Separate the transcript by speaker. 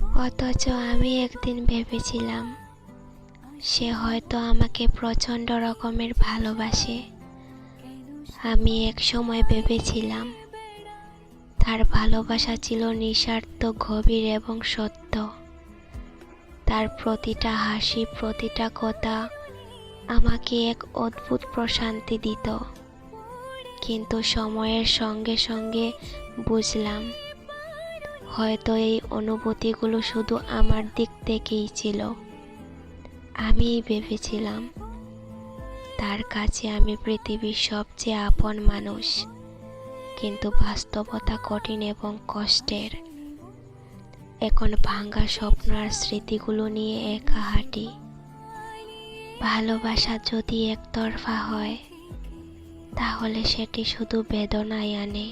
Speaker 1: অথচ আমি একদিন ভেবেছিলাম, সে হয়তো আমাকে প্রচণ্ড রকমের ভালোবাসে। আমি এক সময় ভেবেছিলাম, তার ভালোবাসা ছিল নিঃস্বার্থ, গভীর এবং সত্য। তার প্রতিটা হাসি, প্রতিটা কথা আমাকে এক অদ্ভুত প্রশান্তি দিত। কিন্তু সময়ের সঙ্গে সঙ্গে বুঝলাম হয়তো এই অনুভূতিগুলো শুধু আমার দিক থেকেই ছিল। আমিই ভেবেছিলাম, তার কাছে আমি পৃথিবীর সবচেয়ে আপন মানুষ, কিন্তু বাস্তবতা কঠিন এবং কষ্টের। এখন ভাঙ্গা স্বপ্ন আর স্মৃতিগুলো নিয়ে একা হাঁটি। ভালোবাসা যদি একতরফা হয়, তাহলে সেটি শুধু বেদনাই আনে।